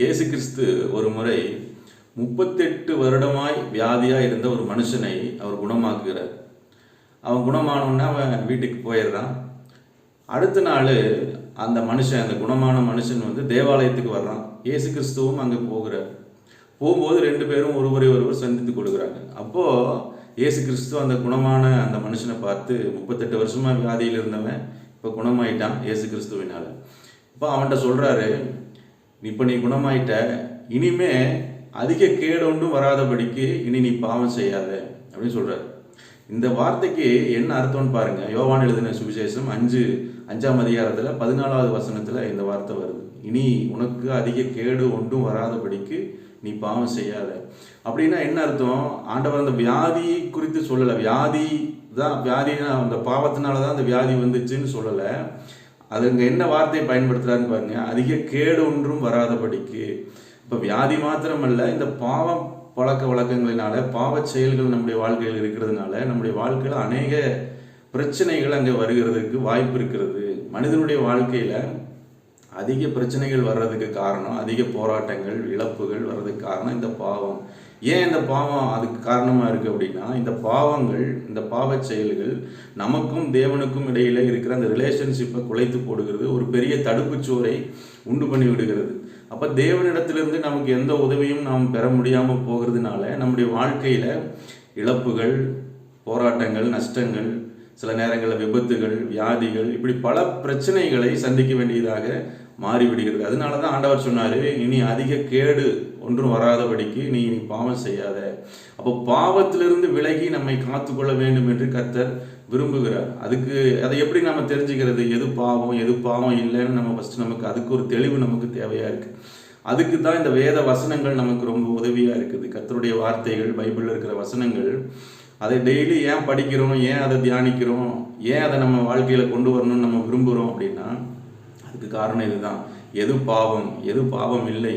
இயேசு கிறிஸ்து ஒரு முறை முப்பத்தெட்டு வருடமாய் வியாதியாக இருந்த ஒரு மனுஷனை அவர் குணமாக்குகிறார். அவன் குணமானோன்னா அவன் வீட்டுக்கு போயிடுறான். அடுத்த நாள் அந்த மனுஷன் அந்த குணமான மனுஷன் வந்து தேவாலயத்துக்கு வர்றான். இயேசு கிறிஸ்துவும் அங்கே போகிறார். போகும்போது ரெண்டு பேரும் ஒருவரை ஒருவர் சந்தித்து கொடுக்குறாங்க அப்போது இயேசு கிறிஸ்து அந்த குணமான அந்த மனுஷனை பார்த்து முப்பத்தெட்டு வருஷமாக வியாதியில் இருந்தவன் இப்போ குணமாயிட்டான் இயேசு கிறிஸ்துவினால் இப்போ அவன்கிட்ட சொல்கிறாரு இப்போ நீ குணமாயிட்ட இனிமே அதிக கேடு ஒன்றும் வராதபடிக்கு இனி நீ பாவம் செய்யாத அப்படின்னு சொல்கிறார் இந்த வார்த்தைக்கு என்ன அர்த்தம்னு பாருங்க. யோவான் எழுதின சுவிசேஷம் அஞ்சு அஞ்சாம் அதிகாரத்தில் பதினாலாவது வசனத்தில் இந்த வார்த்தை வருது. இனி உனக்கு அதிக கேடு ஒன்றும் வராதபடிக்கு நீ பாவம் செய்யாத. அப்படின்னா என்ன அர்த்தம்? ஆண்டவர் அந்த வியாதி குறித்து சொல்லலை. வியாதி தான் வியாதினா அந்த பாவத்தினால தான் அந்த வியாதி வந்துச்சுன்னு சொல்லலை. அது என்ன வார்த்தையை பயன்படுத்துறாருன்னு பாருங்க. அதிக கேடு ஒன்றும் வராதபடிக்கு இப்போ வியாதி மாத்திரமல்ல இந்த பாவம் பழக்க வழக்கங்களினால பாவச் செயல்கள் நம்முடைய வாழ்க்கையில் இருக்கிறதுனால நம்முடைய வாழ்க்கையில் அநேக பிரச்சனைகள் அங்கே வருகிறதுக்கு வாய்ப்பு இருக்கிறது. மனிதனுடைய வாழ்க்கையில் அதிக பிரச்சனைகள் வர்றதுக்கு காரணம் அதிக போராட்டங்கள் இழப்புகள் வர்றதுக்கு காரணம் இந்த பாவம். ஏன் இந்த பாவம் அதுக்கு காரணமாக இருக்குது அப்படின்னா இந்த பாவங்கள் இந்த பாவச் செயல்கள் நமக்கும் தேவனுக்கும் இடையில இருக்கிற அந்த ரிலேஷன்ஷிப்பை குலைத்து போடுகிறது ஒரு பெரிய தடுப்புச் சோரை உண்டு பண்ணி விடுகிறது. அப்போ தேவனிடத்திலிருந்து நமக்கு எந்த உதவியும் நாம் பெற முடியாமல் போகிறதுனால நம்முடைய வாழ்க்கையில் இழப்புகள் போராட்டங்கள் நஷ்டங்கள் சில நேரங்களில் விபத்துகள் வியாதிகள் இப்படி பல பிரச்சனைகளை சந்திக்க வேண்டியதாக மாறிவிடுகிறது. அதனால தான் ஆண்டவர் சொன்னார் இனி அதிக கேடு ஒன்றும் வராதபடிக்கு நீ இனி பாவம் செய்யாத. அப்போ பாவத்திலிருந்து விலகி நம்மை காத்துக்கொள்ள வேண்டும் என்று கர்த்தர் விரும்புகிறார். அதுக்கு அதை எப்படி நம்ம தெரிஞ்சுக்கிறது? எது பாவம் எது பாவம் இல்லைன்னு நம்ம ஃபஸ்ட்டு நமக்கு அதுக்கு ஒரு தெளிவு நமக்கு தேவையாக இருக்குது அதுக்கு தான் இந்த வேத வசனங்கள் நமக்கு ரொம்ப உதவியாக இருக்குது. கர்த்தருடைய வார்த்தைகள் பைபிளில் இருக்கிற வசனங்கள் அதை டெய்லி ஏன் படிக்கிறோம் ஏன் அதை தியானிக்கிறோம் ஏன் அதை நம்ம வாழ்க்கையில் கொண்டு வரணும்னு நம்ம விரும்புகிறோம் அப்படின்னா அதுக்கு காரணம் இதுதான். எது பாவம் எது பாவம் இல்லை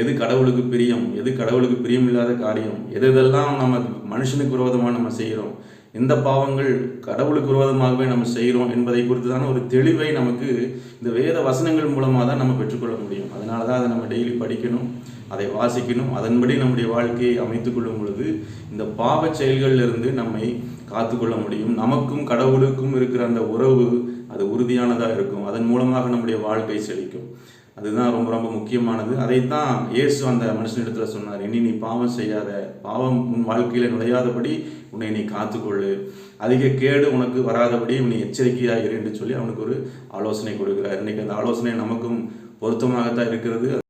எது கடவுளுக்கு பிரியம் எது கடவுளுக்கு பிரியம் இல்லாத காரியம் எது எதெல்லாம் நம்ம மனுஷனுக்கு விரோதமாக நம்ம செய்கிறோம் எந்த பாவங்கள் கடவுளுக்கு விரோதமாகவே நம்ம செய்கிறோம் என்பதை குறித்து தான் ஒரு தெளிவை நமக்கு இந்த வேத வசனங்கள் மூலமாக தான் நம்ம பெற்றுக்கொள்ள முடியும். அதனால தான் அதை நம்ம டெய்லி படிக்கணும். அதை வாசிக்கணும். அதன்படி நம்முடைய வாழ்க்கையை அமைத்துக் கொள்ளும் பொழுது இந்த பாவ செயல்களிலிருந்து நம்மை காத்துக்கொள்ள முடியும். நமக்கும் கடவுளுக்கும் இருக்கிற அந்த உறவு அது உறுதியானதாக இருக்கும். அதன் மூலமாக நம்முடைய வாழ்க்கை செழிக்கும். அதுதான் ரொம்ப ரொம்ப முக்கியமானது. அதைத்தான் இயேசு அந்த மனுஷனிடத்துல சொன்னார். இனி நீ பாவம் செய்யாத பாவம் உன் வாழ்க்கையில் நுழையாதபடி உன்னை நீ காத்துக்கொள்ளு. அதிக கேடு உனக்கு வராதபடி நீ எச்சரிக்கையாக இரு என்று சொல்லி அவனுக்கு ஒரு ஆலோசனை கொடுக்கிறார். இன்னைக்கு அந்த ஆலோசனை நமக்கும் பொருத்தமாகத்தான் இருக்கிறது.